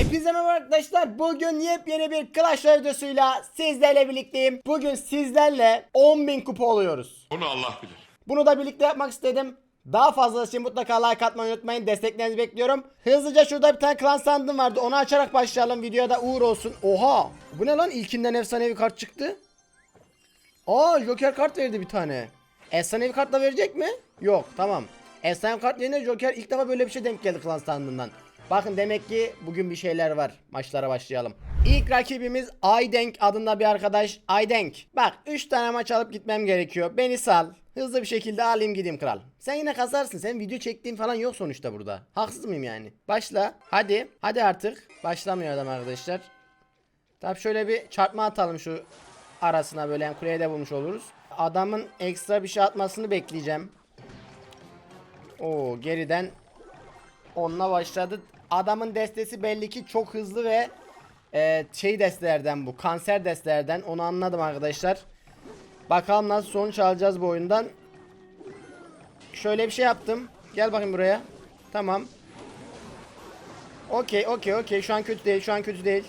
Hepinize merhaba arkadaşlar. Bugün yepyeni bir Clash Royale videosuyla sizlerle birlikteyim. Bugün sizlerle 10.000 kupa oluyoruz. Bunu Allah bilir. Bunu da birlikte yapmak istedim. Daha fazlası için mutlaka like atmayı unutmayın. Desteklerinizi bekliyorum. Hızlıca şurada bir tane klan sandığım vardı. Onu açarak başlayalım. Videoya da uğur olsun. Oha! Bu ne lan? İlkinden efsanevi kart çıktı. Aa Joker kart verdi bir tane. Efsanevi kart da verecek mi? Yok tamam. Efsanevi kart yerine Joker ilk defa böyle bir şey denk geldi klan sandığından. Bakın demek ki bugün bir şeyler var. Maçlara başlayalım. İlk rakibimiz Aydenk adında bir arkadaş. Aydenk. Bak 3 tane maç alıp gitmem gerekiyor. Beni sal. Hızlı bir şekilde alayım gideyim kral. Sen yine kazarsın. Sen video çektiğin falan yok sonuçta burada. Haksız mıyım yani? Başla. Hadi. Hadi artık. Başlamıyor adam arkadaşlar. Tabi şöyle bir çarpma atalım şu arasına böyle yani kuleye de bulmuş oluruz. Adamın ekstra bir şey atmasını bekleyeceğim. Oo geriden onunla başladı. Adamın destesi belli ki çok hızlı ve e, şey destelerden bu. Kanser destelerden. Onu anladım arkadaşlar. Bakalım nasıl sonuç alacağız bu oyundan. Şöyle bir şey yaptım. Gel bakayım buraya. Tamam. Okey okey okey. Şu an kötü değil. Şu an kötü değil.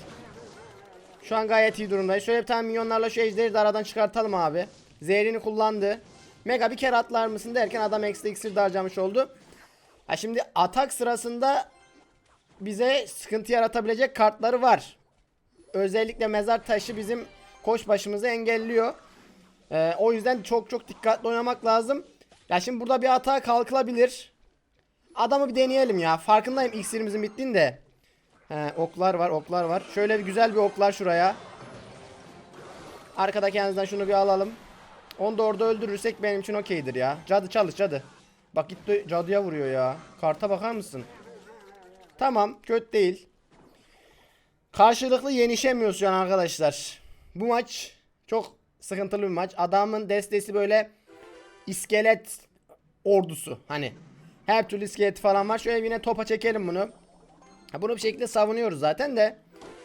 Şu an gayet iyi durumdayız. Şöyle bir tane milyonlarla şu ejderi de aradan çıkartalım abi. Zehrini kullandı. Mega bir kere atlar mısın derken adam ekstra iksir de harcamış oldu. Ha şimdi atak sırasında bize sıkıntı yaratabilecek kartları var. Özellikle mezar taşı bizim koş başımızı engelliyor. Ee, o yüzden çok çok dikkatli oynamak lazım. Ya şimdi burada bir hata kalkılabilir. Adamı bir deneyelim ya. Farkındayım iksirimizin bittiğinde. He, oklar var, oklar var. Şöyle bir güzel bir oklar şuraya. Arkadaki yanınızdan şunu bir alalım. Onu da orada öldürürsek benim için okeydir ya. Cadı çalış cadı. Bak gitti cadıya vuruyor ya. Karta bakar mısın? Tamam kötü değil. Karşılıklı yenişemiyoruz an arkadaşlar. Bu maç çok sıkıntılı bir maç. Adamın destesi böyle iskelet ordusu. Hani her türlü iskeleti falan var. Şöyle yine topa çekelim bunu. Bunu bir şekilde savunuyoruz zaten de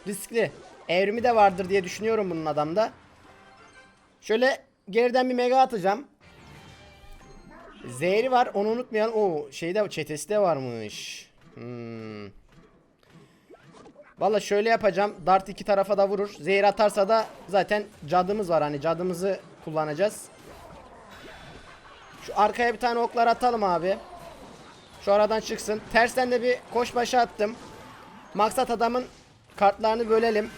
riskli. Evrimi de vardır diye düşünüyorum bunun adamda. Şöyle geriden bir mega atacağım. Zehri var onu unutmayalım. O şeyde çetesi de varmış. Hmm. Valla şöyle yapacağım. Dart iki tarafa da vurur. Zehir atarsa da zaten cadımız var. Hani cadımızı kullanacağız. Şu arkaya bir tane oklar atalım abi. Şu aradan çıksın. Tersten de bir koş başa attım. Maksat adamın kartlarını bölelim.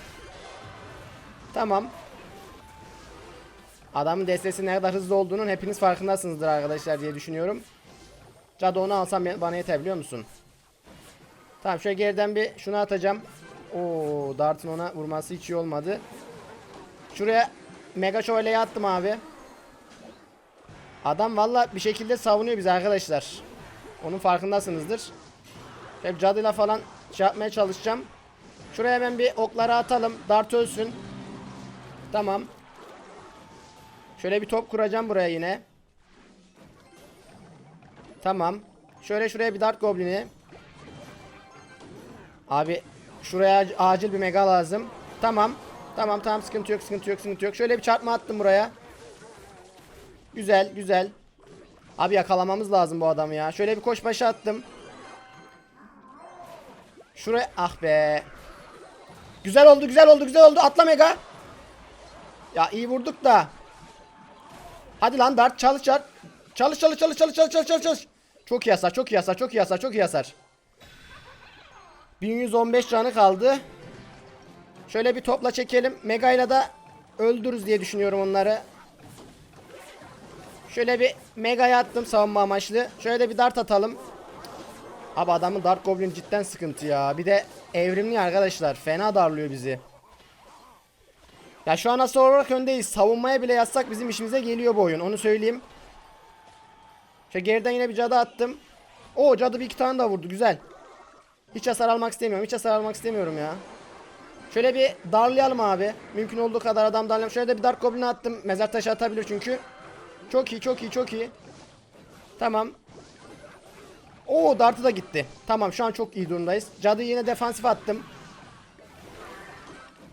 Tamam. Adamın destesi ne kadar hızlı olduğunun hepiniz farkındasınızdır arkadaşlar diye düşünüyorum. Cadı onu alsam bana yeter musun? Tamam şöyle geriden bir şunu atacağım. Oo, Dart'ın ona vurması hiç iyi olmadı. Şuraya Mega Şövalye'yi attım abi. Adam valla bir şekilde savunuyor bizi arkadaşlar. Onun farkındasınızdır. Hep cadıyla falan şey yapmaya çalışacağım. Şuraya hemen bir okları atalım. Dart ölsün. Tamam. Şöyle bir top kuracağım buraya yine. Tamam. Şöyle şuraya bir dart goblini. Abi şuraya ac- acil bir mega lazım. Tamam. Tamam tamam sıkıntı yok sıkıntı yok sıkıntı yok. Şöyle bir çarpma attım buraya. Güzel güzel. Abi yakalamamız lazım bu adamı ya. Şöyle bir koş başa attım. Şuraya ah be. Güzel oldu güzel oldu güzel oldu. Atla mega. Ya iyi vurduk da. Hadi lan dart çalış çalış. Çalış çalış çalış çalış çalış çalış çalış. Çok iyi hasar çok iyi hasar çok iyi hasar çok iyi hasar. 1115 canı kaldı. Şöyle bir topla çekelim. Mega ile de öldürürüz diye düşünüyorum onları. Şöyle bir mega'ya attım savunma amaçlı. Şöyle de bir dart atalım. Abi adamın dart goblin cidden sıkıntı ya. Bir de evrimli arkadaşlar. Fena darlıyor bizi. Ya şu an asıl olarak öndeyiz. Savunmaya bile yazsak bizim işimize geliyor bu oyun. Onu söyleyeyim. Şöyle geriden yine bir cadı attım. O cadı bir iki tane daha vurdu. Güzel. Hiç hasar almak istemiyorum. Hiç hasar almak istemiyorum ya. Şöyle bir darlayalım abi. Mümkün olduğu kadar adam darlayalım. Şöyle de bir Dark Goblin'e attım. Mezar taşı atabilir çünkü. Çok iyi çok iyi çok iyi. Tamam. Oo Dart'ı da gitti. Tamam şu an çok iyi durumdayız. Cadı yine defansif attım.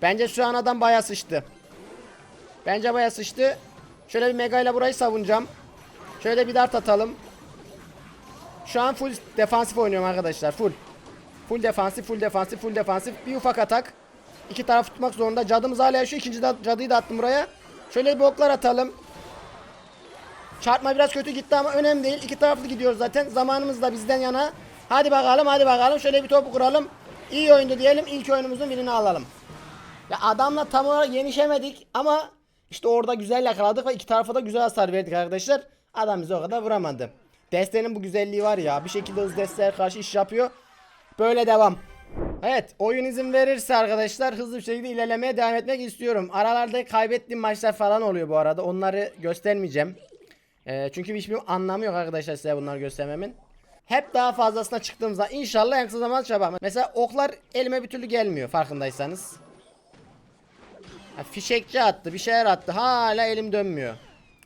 Bence şu an adam bayağı sıçtı. Bence bayağı sıçtı. Şöyle bir mega ile burayı savunacağım. Şöyle bir dart atalım. Şu an full defansif oynuyorum arkadaşlar. Full. Full defansif, full defansif, full defansif. Bir ufak atak. İki taraf tutmak zorunda. Cadımız hala yaşıyor. İkinci cadıyı da attım buraya. Şöyle bir oklar atalım. Çarpma biraz kötü gitti ama önemli değil. İki taraflı gidiyoruz zaten. Zamanımız da bizden yana. Hadi bakalım hadi bakalım. Şöyle bir topu kuralım. İyi oyundu diyelim. İlk oyunumuzun birini alalım. Ya adamla tam olarak yenişemedik ama işte orada güzel yakaladık ve iki tarafa da güzel hasar verdik arkadaşlar. Adam bizi o kadar vuramadı. Destenin bu güzelliği var ya. Bir şekilde hız desteğe karşı iş yapıyor. Böyle devam. Evet oyun izin verirse arkadaşlar hızlı bir şekilde ilerlemeye devam etmek istiyorum. Aralarda kaybettiğim maçlar falan oluyor bu arada. Onları göstermeyeceğim. Ee, çünkü hiçbir anlamı yok arkadaşlar size bunları göstermemin. Hep daha fazlasına çıktığımızda inşallah en kısa zamanda çaba. Mesela oklar elime bir türlü gelmiyor farkındaysanız. Ha, fişekçi attı bir şeyler attı hala elim dönmüyor.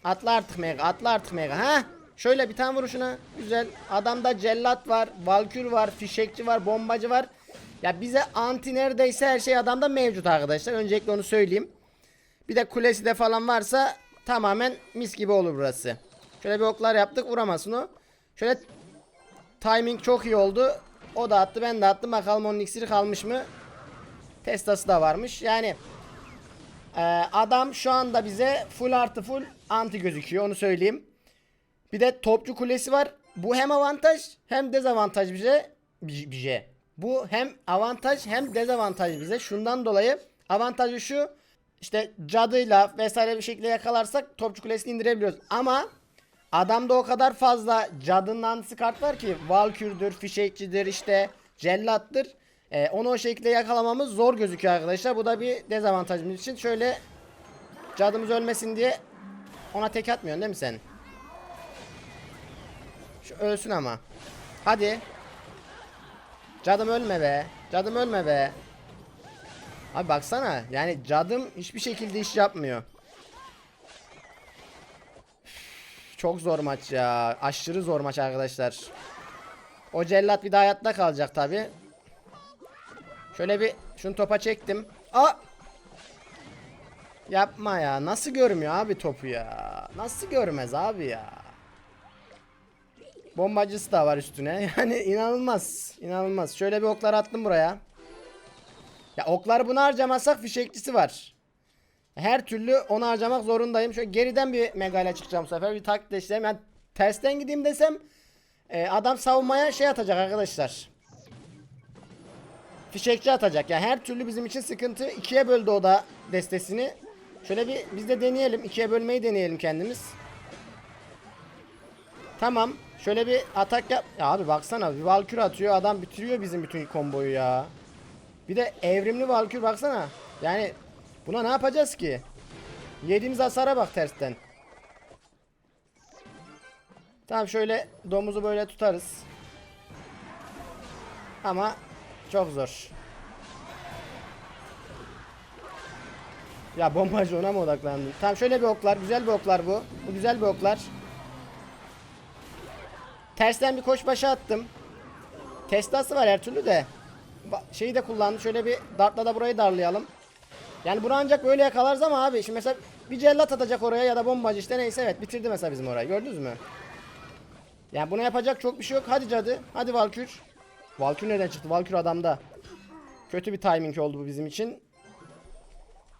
Atla artık mega atla artık mega ha. Şöyle bir tane vuruşuna güzel. Adamda cellat var, valkür var, fişekçi var, bombacı var. Ya bize anti neredeyse her şey adamda mevcut arkadaşlar. Öncelikle onu söyleyeyim. Bir de kulesi de falan varsa tamamen mis gibi olur burası. Şöyle bir oklar yaptık vuramazsın o. Şöyle timing çok iyi oldu. O da attı ben de attım. Bakalım onun iksiri kalmış mı? Testası da varmış. Yani ee, adam şu anda bize full artı full anti gözüküyor onu söyleyeyim. Bir de topçu kulesi var. Bu hem avantaj hem dezavantaj bize. bi- Bize. Bu hem avantaj hem dezavantaj bize. Şundan dolayı avantajı şu. İşte cadıyla vesaire bir şekilde yakalarsak topçu kulesini indirebiliyoruz. Ama adamda o kadar fazla cadının antisi kart var ki Valkür'dür, fişekçidir işte cellattır. Ee, onu o şekilde yakalamamız zor gözüküyor arkadaşlar. Bu da bir dezavantajımız için. Şöyle cadımız ölmesin diye ona tek atmıyorsun değil mi sen? Şu ölsün ama. Hadi. Cadım ölme be. Cadım ölme be. Abi baksana. Yani cadım hiçbir şekilde iş yapmıyor. Çok zor maç ya. Aşırı zor maç arkadaşlar. O cellat bir daha hayatta kalacak tabi. Şöyle bir şunu topa çektim. Aa! Yapma ya. Nasıl görmüyor abi topu ya? Nasıl görmez abi ya? Bombacısı da var üstüne. Yani inanılmaz. İnanılmaz. Şöyle bir oklar attım buraya. Ya okları bunu harcamazsak fişekçisi var. Her türlü onu harcamak zorundayım. Şöyle geriden bir megayla çıkacağım bu sefer. Bir taklit işlem. Yani tersten gideyim desem e, adam savunmaya şey atacak arkadaşlar. Fişekçi atacak. Yani her türlü bizim için sıkıntı. İkiye böldü o da destesini. Şöyle bir biz de deneyelim. İkiye bölmeyi deneyelim kendimiz. Tamam. Şöyle bir atak yap. Ya abi baksana bir Valkür atıyor. Adam bitiriyor bizim bütün komboyu ya. Bir de evrimli Valkür baksana. Yani buna ne yapacağız ki? Yediğimiz hasara bak tersten. Tamam şöyle domuzu böyle tutarız. Ama çok zor. Ya bombacı ona mı odaklandı? Tamam şöyle bir oklar. Güzel bir oklar bu. Bu güzel bir oklar. Tersten bir koş başa attım. Testası var her türlü de. Şeyi de kullandı. Şöyle bir dartla da burayı darlayalım. Yani bunu ancak böyle yakalarız ama abi. Şimdi mesela bir cellat atacak oraya ya da bombacı işte neyse evet bitirdi mesela bizim orayı. Gördünüz mü? Yani buna yapacak çok bir şey yok. Hadi cadı. Hadi Valkür. Valkür nereden çıktı? Valkür adamda. Kötü bir timing oldu bu bizim için.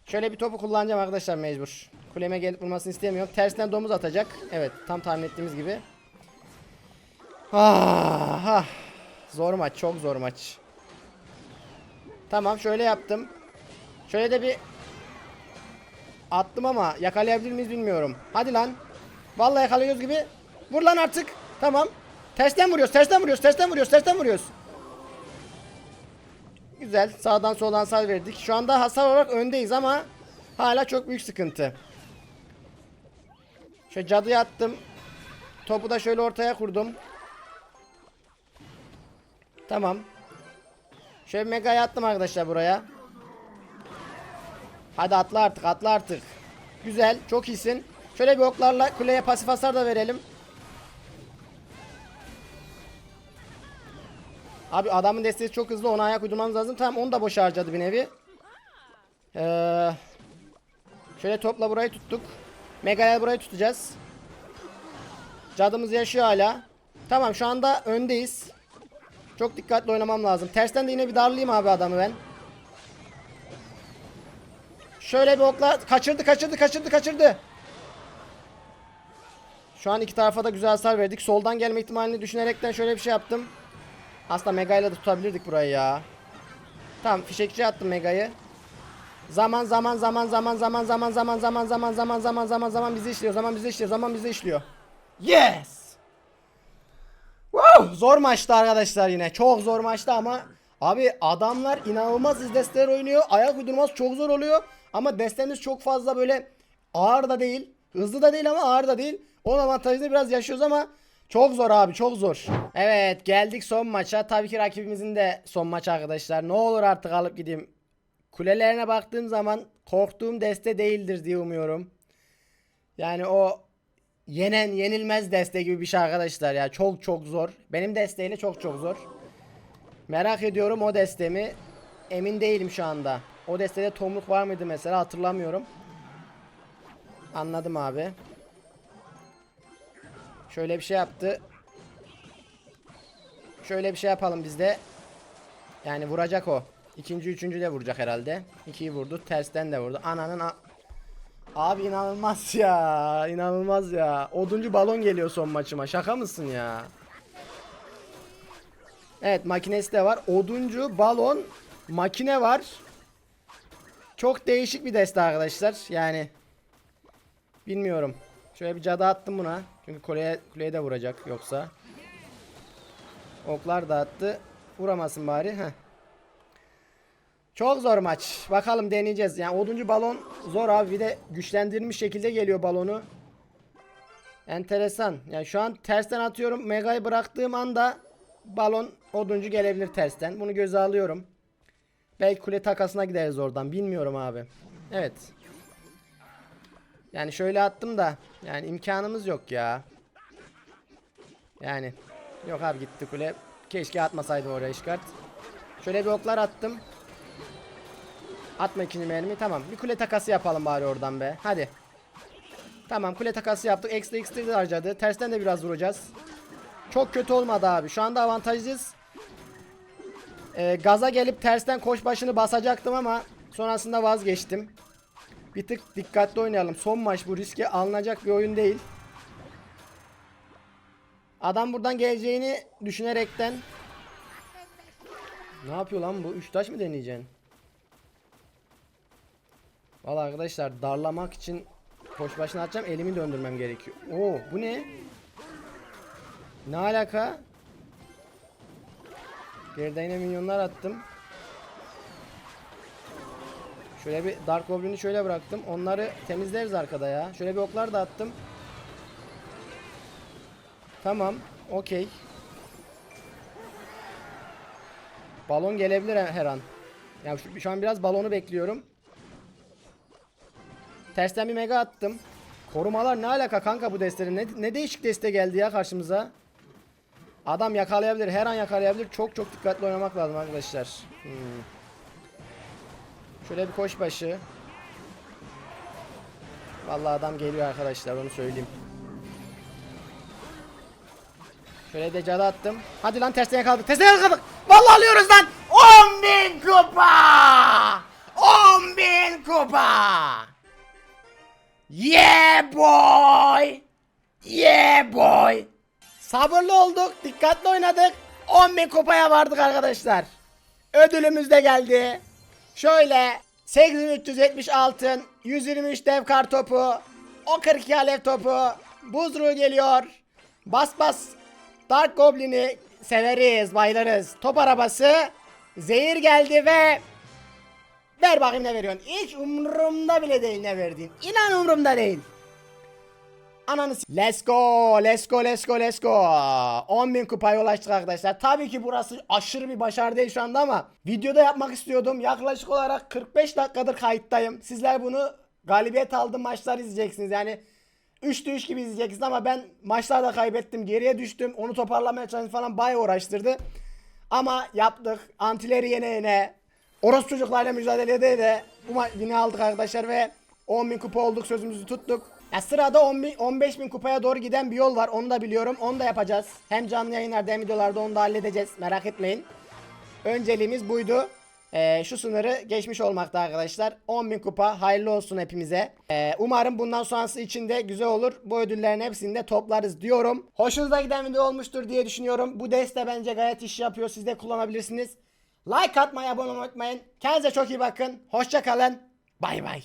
Şöyle bir topu kullanacağım arkadaşlar mecbur. Kuleme gelip vurmasını istemiyorum. Tersinden domuz atacak. Evet tam tahmin ettiğimiz gibi. Ah, ah. Zor maç çok zor maç. Tamam şöyle yaptım. Şöyle de bir attım ama yakalayabilir miyiz bilmiyorum. Hadi lan. Vallahi yakalıyoruz gibi. Vur lan artık. Tamam. Tersten vuruyoruz, tersten vuruyoruz, tersten vuruyoruz, tersten vuruyoruz. Güzel. Sağdan soldan sal verdik. Şu anda hasar olarak öndeyiz ama hala çok büyük sıkıntı. Şöyle cadıya attım. Topu da şöyle ortaya kurdum. Tamam. Şöyle mega'yı attım arkadaşlar buraya. Hadi atla artık atla artık. Güzel çok iyisin. Şöyle bir oklarla kuleye pasif hasar da verelim. Abi adamın desteği çok hızlı ona ayak uydurmamız lazım. Tamam onu da boş harcadı bir nevi. Ee, şöyle topla burayı tuttuk. Mega'ya burayı tutacağız. Cadımız yaşıyor hala. Tamam şu anda öndeyiz. Çok dikkatli oynamam lazım. Tersten de yine bir darlayayım abi adamı ben. Şöyle bir okla kaçırdı kaçırdı kaçırdı kaçırdı. Şu an iki tarafa da güzel hasar verdik. Soldan gelme ihtimalini düşünerekten şöyle bir şey yaptım. Aslında Mega ile de tutabilirdik burayı ya. Tamam fişekçi attım Mega'yı. Zaman zaman zaman zaman zaman zaman zaman zaman zaman zaman zaman zaman zaman bizi işliyor. Zaman bizi işliyor. Zaman bizi işliyor. Yes. Wow, zor maçtı arkadaşlar yine. Çok zor maçtı ama abi adamlar inanılmaz izdesteler oynuyor. Ayak uydurması çok zor oluyor. Ama destemiz çok fazla böyle ağır da değil. Hızlı da değil ama ağır da değil. Onun avantajını biraz yaşıyoruz ama çok zor abi çok zor. Evet geldik son maça. Tabii ki rakibimizin de son maçı arkadaşlar. Ne olur artık alıp gideyim. Kulelerine baktığım zaman korktuğum deste değildir diye umuyorum. Yani o yenen yenilmez deste gibi bir şey arkadaşlar ya. Çok çok zor. Benim desteğiyle çok çok zor. Merak ediyorum o destemi. Emin değilim şu anda. O destede tomruk var mıydı mesela hatırlamıyorum. Anladım abi. Şöyle bir şey yaptı. Şöyle bir şey yapalım biz de. Yani vuracak o. İkinci, üçüncü de vuracak herhalde. İkiyi vurdu. Tersten de vurdu. Ananın a- Abi inanılmaz ya. inanılmaz ya. Oduncu balon geliyor son maçıma. Şaka mısın ya? Evet makinesi de var. Oduncu, balon, makine var. Çok değişik bir deste arkadaşlar. Yani bilmiyorum. Şöyle bir cadı attım buna. Çünkü kuleye, kuleye de vuracak yoksa. Oklar da attı. Vuramasın bari. Heh. Çok zor maç. Bakalım deneyeceğiz. Yani oduncu balon zor abi. Bir de güçlendirilmiş şekilde geliyor balonu. Enteresan. Yani şu an tersten atıyorum. Mega'yı bıraktığım anda balon oduncu gelebilir tersten. Bunu göze alıyorum. Belki kule takasına gideriz oradan. Bilmiyorum abi. Evet. Yani şöyle attım da yani imkanımız yok ya. Yani yok abi gitti kule. Keşke atmasaydım oraya işkart. Şöyle bir oklar attım. Atma ikinci mermi. Tamam. Bir kule takası yapalım bari oradan be. Hadi. Tamam kule takası yaptık. Ekstra ekstra de harcadı. Tersten de biraz vuracağız. Çok kötü olmadı abi. Şu anda avantajlıyız. Ee, gaza gelip tersten koş başını basacaktım ama sonrasında vazgeçtim. Bir tık dikkatli oynayalım. Son maç bu riske alınacak bir oyun değil. Adam buradan geleceğini düşünerekten Ne yapıyor lan bu? 3 taş mı deneyeceksin? Valla arkadaşlar darlamak için koş başına atacağım elimi döndürmem gerekiyor. Oo bu ne? Ne alaka? Geride yine minyonlar attım. Şöyle bir Dark Goblin'i şöyle bıraktım. Onları temizleriz arkada ya. Şöyle bir oklar da attım. Tamam. Okey. Balon gelebilir her an. Ya şu, şu an biraz balonu bekliyorum. Tersten bir mega attım. Korumalar ne alaka kanka bu destenin? Ne, ne değişik deste geldi ya karşımıza. Adam yakalayabilir. Her an yakalayabilir. Çok çok dikkatli oynamak lazım arkadaşlar. Hmm. Şöyle bir koş başı. Vallahi adam geliyor arkadaşlar onu söyleyeyim. Şöyle de cadı attım. Hadi lan tersten yakaladık. Tersten yakaladık. Vallahi alıyoruz lan. 10.000 kupa. 10.000 kupa. Yeah boy. Yeah boy. Sabırlı olduk. Dikkatli oynadık. 10.000 kupaya vardık arkadaşlar. Ödülümüz de geldi. Şöyle 8370 altın, 123 dev kar topu, o 42 alev topu, buzruğu geliyor. Bas bas. Dark Goblin'i severiz, bayılırız. Top arabası, zehir geldi ve ver bakayım ne veriyorsun. Hiç umurumda bile değil ne verdiğin. İnan umurumda değil. Ananı s- Let's go, let's go, let's go, let's go. 10.000 kupaya ulaştık arkadaşlar. Tabii ki burası aşırı bir başarı değil şu anda ama videoda yapmak istiyordum. Yaklaşık olarak 45 dakikadır kayıttayım. Sizler bunu galibiyet aldığım maçlar izleyeceksiniz. Yani 3'te 3 gibi izleyeceksiniz ama ben maçlarda kaybettim. Geriye düştüm. Onu toparlamaya çalıştım falan bayağı uğraştırdı. Ama yaptık. Antileri yene yene. Orospu çocuklarla mücadele ede de bu ma- aldık arkadaşlar ve 10.000 kupa olduk sözümüzü tuttuk. Ya sırada 10 bin- 15 bin kupaya doğru giden bir yol var. Onu da biliyorum. Onu da yapacağız. Hem canlı yayınlarda hem videolarda onu da halledeceğiz. Merak etmeyin. Önceliğimiz buydu. Ee, şu sınırı geçmiş olmakta arkadaşlar. 10.000 kupa hayırlı olsun hepimize. Ee, umarım bundan sonrası için de güzel olur. Bu ödüllerin hepsini de toplarız diyorum. Hoşunuza giden video olmuştur diye düşünüyorum. Bu deste bence gayet iş yapıyor. Siz de kullanabilirsiniz. Like atmayı, abone olmayı unutmayın. Kendinize çok iyi bakın. Hoşça kalın. Bay bay.